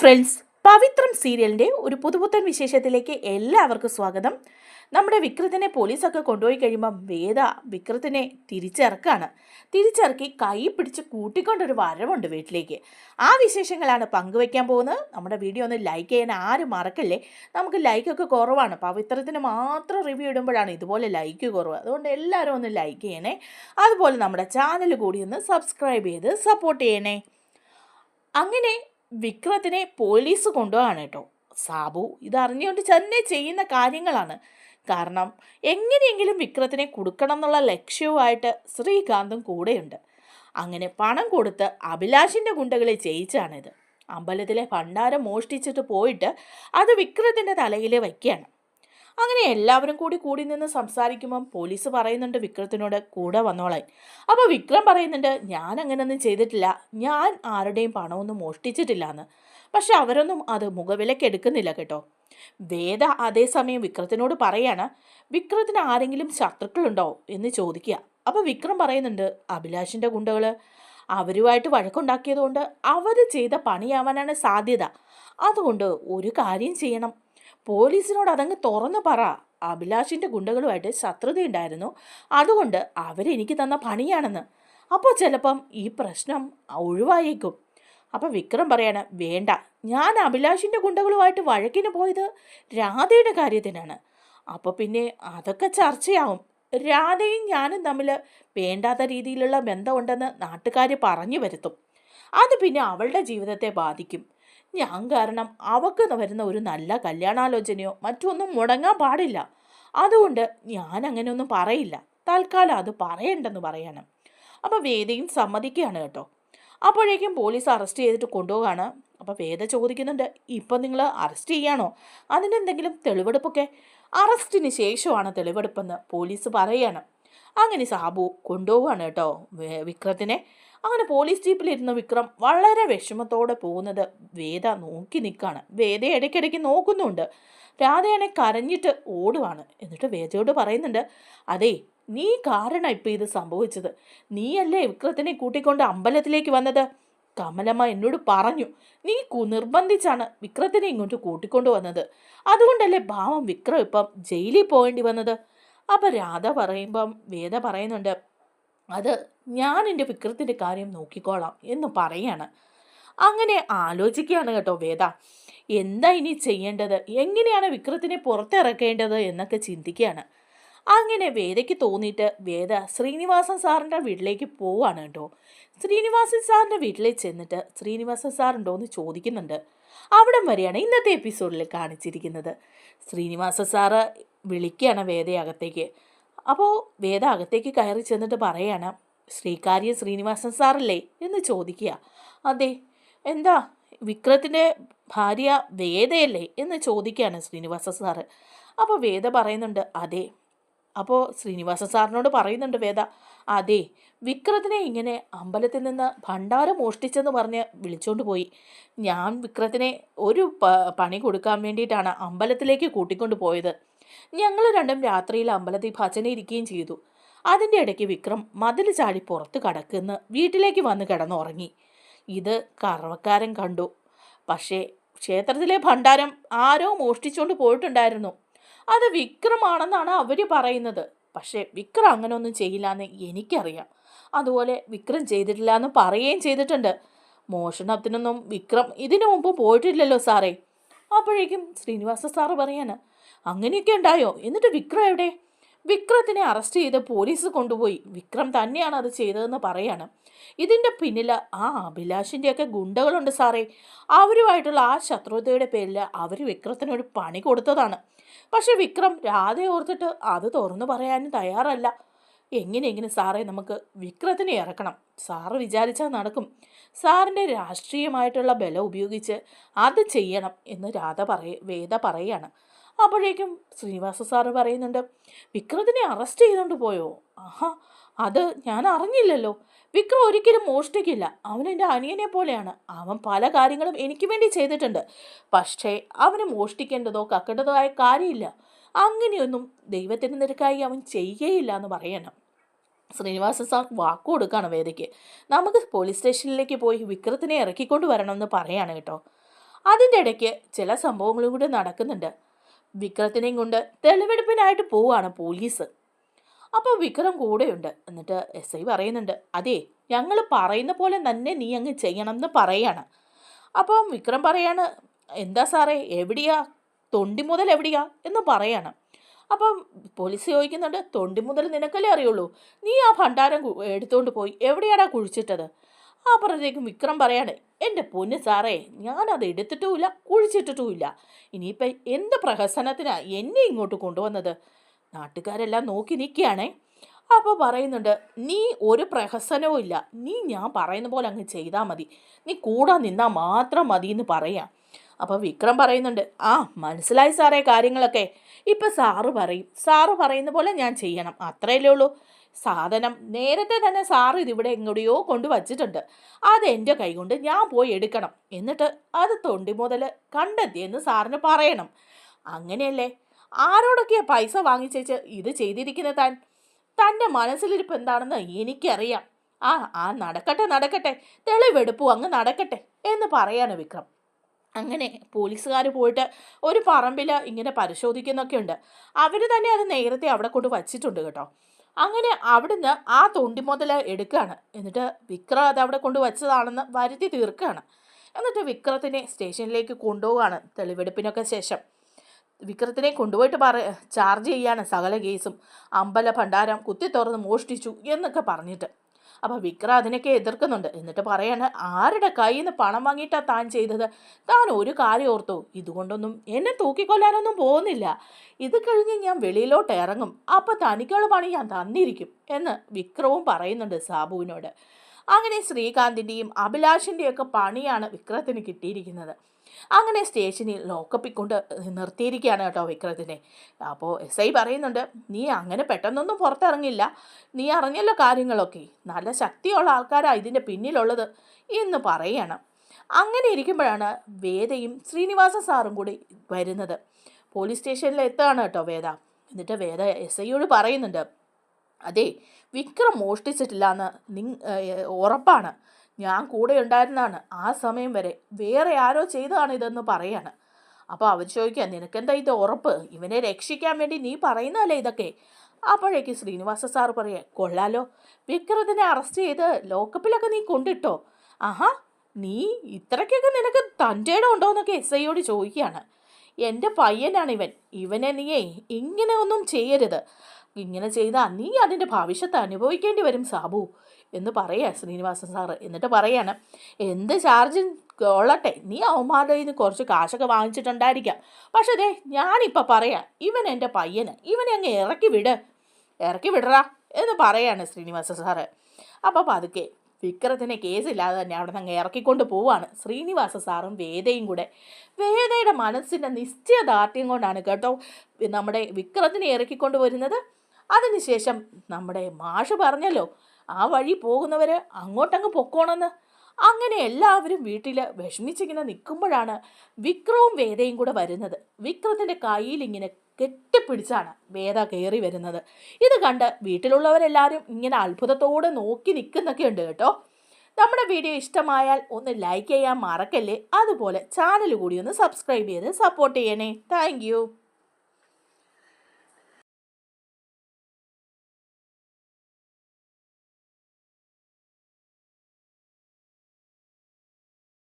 Friends പവിത്രം സീരിയലിന്റെ ഒരു പുതുപുത്തൻ വിശേഷത്തിലേക്ക് എല്ലാവർക്കും സ്വാഗതം. നമ്മുടെ വിക്രത്തിനെ പോലീസൊക്കെ കൊണ്ടുപോയി കഴിയുമ്പം വേദ വിക്രത്തിനെ തിരിച്ചിറക്കാണ്. തിരിച്ചിറക്കി കൈ പിടിച്ച് കൂട്ടിക്കൊണ്ടൊരു വരവുണ്ട് വീട്ടിലേക്ക്. ആ വിശേഷങ്ങളാണ് പങ്കുവയ്ക്കാൻ പോകുന്നത്. നമ്മുടെ വീഡിയോ ഒന്ന് ലൈക്ക് ചെയ്യാൻ ആരും മറക്കല്ലേ? നമുക്ക് ലൈക്കൊക്കെ കുറവാണ്. പവിത്രത്തിന് മാത്രം റിവ്യൂ ഇടുമ്പോഴാണ് ഇതുപോലെ ലൈക്ക് കുറവ്. അതുകൊണ്ട് എല്ലാവരും ഒന്ന് ലൈക്ക് ചെയ്യണേ. അതുപോലെ നമ്മുടെ ചാനൽ കൂടി ഒന്ന് സബ്സ്ക്രൈബ് ചെയ്ത് സപ്പോർട്ട് ചെയ്യണേ. അങ്ങനെ വിക്രത്തിനെ പോലീസ് കൊണ്ടുപോവാണ് കേട്ടോ. സാബു ഇതറിഞ്ഞുകൊണ്ട് തന്നെ ചെയ്യുന്ന കാര്യങ്ങളാണ്. കാരണം എങ്ങനെയെങ്കിലും വിക്രത്തിനെ കൊടുക്കണം എന്നുള്ള ലക്ഷ്യവുമായിട്ട് ശ്രീകാന്തും കൂടെയുണ്ട്. അങ്ങനെ പണം കൊടുത്ത് അഭിലാഷിന്റെ ഗുണ്ടകളെ ചെയ്യിച്ചാണിത്. അമ്പലത്തിലെ ഭണ്ഡാരം മോഷ്ടിച്ചിട്ട് പോയിട്ട് അത് വിക്രത്തിന്റെ തലയിൽ വയ്ക്കുകയാണ്. അങ്ങനെ എല്ലാവരും കൂടി കൂടി നിന്ന് സംസാരിക്കുമ്പം പോലീസ് പറയുന്നുണ്ട് വിക്രത്തിനോട് കൂടെ വന്നോളാൻ. അപ്പോൾ വിക്രം പറയുന്നുണ്ട് ഞാൻ അങ്ങനെയൊന്നും ചെയ്തിട്ടില്ല. ഞാൻ ആരുടെയും പണമൊന്നും മോഷ്ടിച്ചിട്ടില്ല എന്ന് പക്ഷെ അവരൊന്നും അത് മുഖവിലയ്ക്ക് എടുക്കുന്നില്ല കേട്ടോ. വേദ അതേസമയം വിക്രത്തിനോട് പറയാണ് വിക്രത്തിന് ആരെങ്കിലും ശത്രുക്കളുണ്ടോ? എന്ന് ചോദിക്കുക. അപ്പോൾ വിക്രം പറയുന്നുണ്ട് അഭിലാഷിന്റെ ഗുണ്ടകൾ അവരുമായിട്ട് വഴക്കുണ്ടാക്കിയതുകൊണ്ട് അവർ ചെയ്ത പണിയാവാനാണ് സാധ്യത. അതുകൊണ്ട് ഒരു കാര്യം ചെയ്യണം. പോലീസിനോട് അതങ്ങ് തുറന്നു പറ. അഭിലാഷിന്റെ ഗുണ്ടകളുമായിട്ട് ശത്രുതയുണ്ടായിരുന്നു. അതുകൊണ്ട് അവരെനിക്ക് തന്ന പണിയാണെന്ന്. അപ്പോൾ ചിലപ്പം ഈ പ്രശ്നം ഒഴിവായേക്കും. അപ്പോൾ വിക്രം പറയാണ് വേണ്ട. ഞാൻ അഭിലാഷിന്റെ ഗുണ്ടകളുമായിട്ട് വഴക്കിന് പോയത് രാധയുടെ കാര്യത്തിനാണ്. അപ്പോൾ പിന്നെ അതൊക്കെ ചർച്ചയാവും. രാധയും ഞാനും തമ്മിൽ വേണ്ടാത്ത രീതിയിലുള്ള ബന്ധമുണ്ടെന്ന് നാട്ടുകാർ പറഞ്ഞു വരുത്തും. അത് പിന്നെ അവളുടെ ജീവിതത്തെ ബാധിക്കും. ഞാൻ കാരണം അവക്ക് വരുന്ന ഒരു നല്ല കല്യാണാലോചനയോ മറ്റൊന്നും മുടങ്ങാൻ പാടില്ല. അതുകൊണ്ട് ഞാൻ അങ്ങനെയൊന്നും പറയില്ല. തൽക്കാലം അത് പറയണ്ടെന്ന് പറയണം. അപ്പോൾ വേദയും സമ്മതിക്കുകയാണ് കേട്ടോ. അപ്പോഴേക്കും പോലീസ് അറസ്റ്റ് ചെയ്തിട്ട് കൊണ്ടുപോവാണ് അപ്പോൾ വേദ ചോദിക്കുന്നുണ്ട് ഇപ്പം നിങ്ങൾ അറസ്റ്റ് ചെയ്യാണോ? അതിനെന്തെങ്കിലും തെളിവെടുപ്പൊക്കെ? അറസ്റ്റിന് ശേഷമാണ് തെളിവെടുപ്പെന്ന് പോലീസ് പറയുകയാണ് അങ്ങനെ സാബു കൊണ്ടുപോവാണ് കേട്ടോ വിക്രത്തിനെ. അങ്ങനെ പോലീസ് ജീപ്പിലിരുന്ന വിക്രം വളരെ വിഷമത്തോടെ പോകുന്നത് വേദ നോക്കി നിൽക്കുകയാണ് വേദ ഇടയ്ക്കിടയ്ക്ക് നോക്കുന്നുണ്ട്. രാധയാണെ കരഞ്ഞിട്ട് ഓടുവാണ്. എന്നിട്ട് വേദയോട് പറയുന്നുണ്ട് അതേ നീ കാരണം ഇപ്പം ഇത് സംഭവിച്ചത്. നീയല്ലേ വിക്രത്തിനെ കൂട്ടിക്കൊണ്ട് അമ്പലത്തിലേക്ക് വന്നത്? കമലമ്മ എന്നോട് പറഞ്ഞു നീ കു- നിർബന്ധിച്ചാണ് വിക്രത്തിനെ ഇങ്ങോട്ട് കൂട്ടിക്കൊണ്ടു വന്നത്. അതുകൊണ്ടല്ലേ ഭാവം വിക്രം ഇപ്പം ജയിലിൽ പോകേണ്ടി വന്നത്? അപ്പം രാധ പറയുമ്പം വേദ പറയുന്നുണ്ട് അത് ഞാൻ എന്റെ വിക്രത്തിന്റെ കാര്യം നോക്കിക്കോളാം എന്ന് പറയാണ്. അങ്ങനെ ആലോചിക്കുകയാണ് കേട്ടോ വേദ. എന്താ ഇനി ചെയ്യേണ്ടത്? എങ്ങനെയാണ് വിക്രത്തിനെ പുറത്തിറക്കേണ്ടത് എന്നൊക്കെ ചിന്തിക്കുകയാണ്. അങ്ങനെ വേദയ്ക്ക് തോന്നിയിട്ട് വേദ ശ്രീനിവാസൻ സാറിന്റെ വീട്ടിലേക്ക് പോവാണ് കേട്ടോ. ശ്രീനിവാസൻ സാറിന്റെ വീട്ടിലേക്ക് ചെന്നിട്ട് ശ്രീനിവാസൻ സാറുണ്ടോ എന്ന് ചോദിക്കുന്നുണ്ട്. അവിടം വരെയാണ് ഇന്നത്തെ എപ്പിസോഡിൽ കാണിച്ചിരിക്കുന്നത്. ശ്രീനിവാസ സാറ് വിളിക്കുകയാണ് വേദയെ അകത്തേക്ക്. അപ്പോൾ വേദ അകത്തേക്ക് കയറി ചെന്നിട്ട് പറയാണ് ശ്രീകാര്യ ശ്രീനിവാസൻ സാറല്ലേ? എന്ന് ചോദിക്കുക. അതെ എന്താ വിക്രത്തിന്റെ ഭാര്യ വേദയല്ലേ? എന്ന് ചോദിക്കുകയാണ് ശ്രീനിവാസ സാറ്. അപ്പോൾ വേദ പറയുന്നുണ്ട് അതെ. അപ്പോൾ ശ്രീനിവാസ സാറിനോട് പറയുന്നുണ്ട് വേദ അതെ വിക്രത്തിനെ ഇങ്ങനെ അമ്പലത്തിൽ നിന്ന് ഭണ്ഡാരം മോഷ്ടിച്ചെന്ന് പറഞ്ഞ് വിളിച്ചുകൊണ്ട് പോയി. ഞാൻ വിക്രത്തിനെ ഒരു പണി കൊടുക്കാൻ വേണ്ടിയിട്ടാണ് അമ്പലത്തിലേക്ക് കൂട്ടിക്കൊണ്ട് പോയത്. ഞങ്ങൾ രണ്ടും രാത്രിയിൽ അമ്പലത്തിൽ ഭജന ഇരിക്കുകയും ചെയ്തു. അതിന്റെ ഇടയ്ക്ക് വിക്രം മതിൽ ചാടി പുറത്ത് കടക്കുന്ന വീട്ടിലേക്ക് വന്ന് കിടന്നുറങ്ങി. ഇത് കറവക്കാരൻ കണ്ടു. പക്ഷേ ക്ഷേത്രത്തിലെ ഭണ്ഡാരം ആരോ മോഷ്ടിച്ചുകൊണ്ട് പോയിട്ടുണ്ടായിരുന്നു. അത് വിക്രമാണെന്നാണ് അവർ പറയുന്നത്. പക്ഷേ വിക്രം അങ്ങനെയൊന്നും ചെയ്യില്ല എന്ന് എനിക്കറിയാം. അതുപോലെ വിക്രം ചെയ്തിട്ടില്ല എന്ന് പറയുകയും ചെയ്തിട്ടുണ്ട്. മോഷണത്തിനൊന്നും വിക്രം ഇതിനു മുമ്പ് പോയിട്ടില്ലല്ലോ സാറേ. അപ്പോഴേക്കും ശ്രീനിവാസ സാറ് പറയാണ് അങ്ങനെയൊക്കെ ഉണ്ടായോ? എന്നിട്ട് വിക്രം എവിടെ? വിക്രത്തിനെ അറസ്റ്റ് ചെയ്ത് പോലീസ് കൊണ്ടുപോയി. വിക്രം തന്നെയാണ് അത് ചെയ്തതെന്ന് പറയാണ്. ഇതിന്റെ പിന്നിൽ ആ അഭിലാഷിന്റെയൊക്കെ ഗുണ്ടകളുണ്ട് സാറേ. അവരുമായിട്ടുള്ള ആ ശത്രുതയുടെ പേരിൽ അവർ വിക്രത്തിനൊരു പണി കൊടുത്തതാണ്. പക്ഷെ വിക്രം രാധയെ ഓർത്തിട്ട് അത് തുറന്നു പറയാനും തയ്യാറല്ല. എങ്ങനെയെങ്കിലും സാറേ നമുക്ക് വിക്രത്തിനെ ഇറക്കണം? സാറ് വിചാരിച്ചാൽ നടക്കും. സാറിന്റെ രാഷ്ട്രീയമായിട്ടുള്ള ബലം ഉപയോഗിച്ച് അത് ചെയ്യണം എന്ന് രാധ പറയ വേദ പറയാണ്. അപ്പോഴേക്കും ശ്രീനിവാസ സാറ് പറയുന്നുണ്ട് വിക്രത്തിനെ അറസ്റ്റ് ചെയ്തുകൊണ്ട് പോയോ? ആഹാ അത് ഞാൻ അറിഞ്ഞില്ലല്ലോ. വിക്രം ഒരിക്കലും മോഷ്ടിക്കില്ല. അവൻ എന്റെ അനിയനെ പോലെയാണ്. അവൻ പല കാര്യങ്ങളും എനിക്ക് വേണ്ടി ചെയ്തിട്ടുണ്ട്. പക്ഷേ അവന് മോഷ്ടിക്കേണ്ടതോ കക്കേണ്ടതോ ആയ കാര്യമില്ല. അങ്ങനെയൊന്നും ദൈവത്തിന് നിരക്കായി അവൻ ചെയ്യുകയില്ല എന്ന് പറയണം. ശ്രീനിവാസ സാർ വാക്കു കൊടുക്കുകയാണ് വേദയ്ക്ക് നമുക്ക് പോലീസ് സ്റ്റേഷനിലേക്ക് പോയി വിക്രത്തിനെ ഇറക്കിക്കൊണ്ട് വരണമെന്ന് പറയാണ് കേട്ടോ. അതിന്റെ ഇടയ്ക്ക് ചില സംഭവങ്ങളും കൂടി നടക്കുന്നുണ്ട്. വിക്രത്തിനെയും കൊണ്ട് തെളിവെടുപ്പിനായിട്ട് പോവുകയാണ് പോലീസ്. അപ്പോൾ വിക്രം കൂടെയുണ്ട്. എന്നിട്ട് എസ് ഐ പറയുന്നുണ്ട് അതെ ഞങ്ങൾ പറയുന്ന പോലെ തന്നെ നീ അങ്ങ് ചെയ്യണം എന്ന് പറയാണ്. അപ്പം വിക്രം പറയാണ് എന്താ സാറേ എവിടെയാ? തൊണ്ടി മുതൽ എവിടെയാ? എന്ന് പറയാണ്. അപ്പം പോലീസ് ചോദിക്കുന്നുണ്ട് തൊണ്ടി മുതൽ നിനക്കല്ലേ അറിയുള്ളൂ? നീ ആ ഭണ്ഡാരം എടുത്തുകൊണ്ട് പോയി. എവിടെയാടാ കുഴിച്ചിട്ടത്? അപ്പോഴത്തേക്കും വിക്രം പറയാണ് എന്റെ പൊന്ന് സാറേ ഞാനത് എടുത്തിട്ടുമില്ല കുഴിച്ചിട്ടിട്ടുമില്ല. ഇനിയിപ്പം എന്ത് പ്രഹസനത്തിനാ എന്നെ ഇങ്ങോട്ട് കൊണ്ടുവന്നത്? നാട്ടുകാരെല്ലാം നോക്കി നിൽക്കുകയാണേ. അപ്പോൾ പറയുന്നുണ്ട് നീ ഒരു പ്രഹസനവും ഇല്ല. നീ ഞാൻ പറയുന്ന പോലെ അങ്ങ് ചെയ്താൽ മതി. നീ കൂടാൻ നിന്നാൽ മാത്രം മതി എന്ന് പറയാം. അപ്പോൾ വിക്രം പറയുന്നുണ്ട് ആ മനസ്സിലായി സാറേ കാര്യങ്ങളൊക്കെ. ഇപ്പം സാറ് പറയും സാറ് പറയുന്ന പോലെ ഞാൻ ചെയ്യണം. അത്രയല്ലേ ഉള്ളൂ. സാധനം. നേരത്തെ തന്നെ സാറ് ഇതിവിടെ എങ്ങോടെയോ കൊണ്ടു വച്ചിട്ടുണ്ട്. അത് എന്റെ കൈകൊണ്ട് ഞാൻ പോയി എടുക്കണം. എന്നിട്ട് അത് തൊണ്ടി മുതൽ കണ്ടെത്തിയെന്ന് സാറിന് പറയണം. അങ്ങനെയല്ലേ? ആരോടൊക്കെയാ പൈസ വാങ്ങിച്ചേച്ച് ഇത് ചെയ്തിരിക്കുന്ന താൻ? തന്റെ മനസ്സിലിരിപ്പ് എന്താണെന്ന് എനിക്കറിയാം. ആ ആ നടക്കട്ടെ നടക്കട്ടെ. തെളിവെടുപ്പു അങ്ങ് നടക്കട്ടെ എന്ന് പറയാണ് വിക്രം. അങ്ങനെ പോലീസുകാർ പോയിട്ട് ഒരു പറമ്പിൽ ഇങ്ങനെ പരിശോധിക്കുന്നൊക്കെ ഉണ്ട് അവർ തന്നെ അത് നേരത്തെ അവിടെ കൊണ്ട് വച്ചിട്ടുണ്ട് കേട്ടോ. അങ്ങനെ അവിടുന്ന് ആ തൊണ്ടി മുതൽ എടുക്കുകയാണ് എന്നിട്ട് വിക്ര അത് അവിടെ കൊണ്ട് വച്ചതാണെന്ന് വരുത്തി തീർക്കുകയാണ് എന്നിട്ട് വിക്രത്തിനെ സ്റ്റേഷനിലേക്ക് കൊണ്ടുപോവുകയാണ് തെളിവെടുപ്പിനൊക്കെ ശേഷം. വിക്രത്തിനെ കൊണ്ടുപോയിട്ട് പറ ചാർജ് ചെയ്യാണ് സകല കേസും അമ്പല ഭണ്ഡാരം കുത്തി തുറന്ന് മോഷ്ടിച്ചു എന്നൊക്കെ പറഞ്ഞിട്ട്. അപ്പോൾ വിക്രം അതിനൊക്കെ എതിർക്കുന്നുണ്ട്. എന്നിട്ട് പറയാണ് ആരുടെ കയ്യിൽ നിന്ന് പണം വാങ്ങിയിട്ടാണ് താൻ ചെയ്തത്? താൻ ഒരു കാര്യം ഓർത്തു ഇതുകൊണ്ടൊന്നും എന്നെ തൂക്കിക്കൊല്ലാനൊന്നും പോകുന്നില്ല. ഇത് കഴിഞ്ഞ് ഞാൻ വെളിയിലോട്ട് ഇറങ്ങും. അപ്പോൾ തനിക്കുള്ള പണി ഞാൻ തന്നിരിക്കും എന്ന് വിക്രവും പറയുന്നുണ്ട് സാബുവിനോട്. അങ്ങനെ ശ്രീകാന്തിന്റെയും അഭിലാഷിന്റെയും ഒക്കെ പണിയാണ് വിക്രത്തിന് കിട്ടിയിരിക്കുന്നത്. അങ്ങനെ സ്റ്റേഷനിൽ ലോക്കപ്പിൽ കൊണ്ട് നിർത്തിയിരിക്കുകയാണ് കേട്ടോ വിക്രത്തിനെ. അപ്പോൾ എസ് ഐ പറയുന്നുണ്ട് നീ അങ്ങനെ പെട്ടെന്നൊന്നും പുറത്തിറങ്ങില്ല. നീ അറിഞ്ഞല്ലോ കാര്യങ്ങളൊക്കെ. നല്ല ശക്തിയുള്ള ആൾക്കാരാണ് ഇതിന്റെ പിന്നിലുള്ളത്. എന്ന് പറയണം. അങ്ങനെ ഇരിക്കുമ്പോഴാണ് വേദയും ശ്രീനിവാസ സാറും കൂടി വരുന്നത്. പോലീസ് സ്റ്റേഷനിൽ എത്തുകയാണ് കേട്ടോ വേദ. എന്നിട്ട് വേദ എസ് ഐയോട് പറയുന്നുണ്ട് അതെ വിക്രം മോഷ്ടിച്ചിട്ടില്ല എന്ന് ഉറപ്പാണ്. ഞാൻ കൂടെ ഉണ്ടായിരുന്നാണ് ആ സമയം വരെ. വേറെ ആരോ ചെയ്തതാണ് ഇതെന്ന് പറയാണ്. അപ്പോൾ അവർ ചോദിക്കുക നിനക്കെന്താ ഇത് ഉറപ്പ്? ഇവനെ രക്ഷിക്കാൻ വേണ്ടി നീ പറയുന്നതല്ലേ ഇതൊക്കെ? അപ്പോഴേക്ക് ശ്രീനിവാസ സാർ പറയാം കൊള്ളാലോ. വിക്രത്തിനെ അറസ്റ്റ് ചെയ്ത് ലോക്കപ്പിലൊക്കെ നീ കൊണ്ടിട്ടോ? ആഹാ നീ ഇത്രയ്ക്കൊക്കെ നിനക്ക് തന്റെ ഇടം ഉണ്ടോ എന്നൊക്കെ എസ് ഐയോട് ചോദിക്കുകയാണ് എന്റെ പയ്യനാണ് ഇവൻ ഇവനെ നീയേ ഇങ്ങനെ ഒന്നും ചെയ്യരുത്. ഇങ്ങനെ ചെയ്താൽ നീ അതിന്റെ ഭവിഷ്യത്ത് അനുഭവിക്കേണ്ടി വരും സാബു. എന്ന് പറയാ ശ്രീനിവാസൻ സാറ്. എന്നിട്ട് പറയാണ് എന്ത് ചാർജും കൊള്ളട്ടെ നീ അവന്മാരുടെ നിന്ന് കുറച്ച് കാശൊക്കെ വാങ്ങിച്ചിട്ടുണ്ടായിരിക്കാം. പക്ഷേ ദേ ഞാനിപ്പോൾ പറയാം ഇവൻ എന്റെ പയ്യന് ഇവനെ അങ്ങ് ഇറക്കി വിട് ഇറക്കി വിടറാ എന്ന് പറയാണ് ശ്രീനിവാസ സാറ്. അപ്പോൾ പതുക്കെ വിക്രത്തിനെ കേസില്ലാതെ തന്നെ അവിടെ നിന്ന് ഇറക്കിക്കൊണ്ട് പോവാണ് ശ്രീനിവാസ സാറും വേദയും കൂടെ. വേദയുടെ മനസ്സിന്റെ നിശ്ചയദാർഢ്യം കൊണ്ടാണ് കേട്ടോ നമ്മുടെ വിക്രത്തിനെ ഇറക്കിക്കൊണ്ട് വരുന്നത്. അതിനുശേഷം നമ്മുടെ മാഷ് പറഞ്ഞല്ലോ ആ വഴി പോകുന്നവർ അങ്ങോട്ടങ്ങ് പൊക്കോണെന്ന്. അങ്ങനെ എല്ലാവരും വീട്ടിൽ വിഷമിച്ചിങ്ങനെ നിൽക്കുമ്പോഴാണ് വിക്രവും വേദയും കൂടെ വരുന്നത്. വിക്രത്തിന്റെ കയ്യിൽ ഇങ്ങനെ കെട്ടിപ്പിടിച്ചാണ് വേദ കയറി വരുന്നത്. ഇത് കണ്ട് വീട്ടിലുള്ളവരെല്ലാവരും ഇങ്ങനെ അത്ഭുതത്തോടെ നോക്കി നിൽക്കുന്നൊക്കെ ഉണ്ട് കേട്ടോ. നമ്മുടെ വീഡിയോ ഇഷ്ടമായാൽ ഒന്ന് ലൈക്ക് ചെയ്യാൻ മറക്കല്ലേ? അതുപോലെ ചാനൽ കൂടി ഒന്ന് സബ്സ്ക്രൈബ് ചെയ്ത് സപ്പോർട്ട് ചെയ്യണേ. താങ്ക്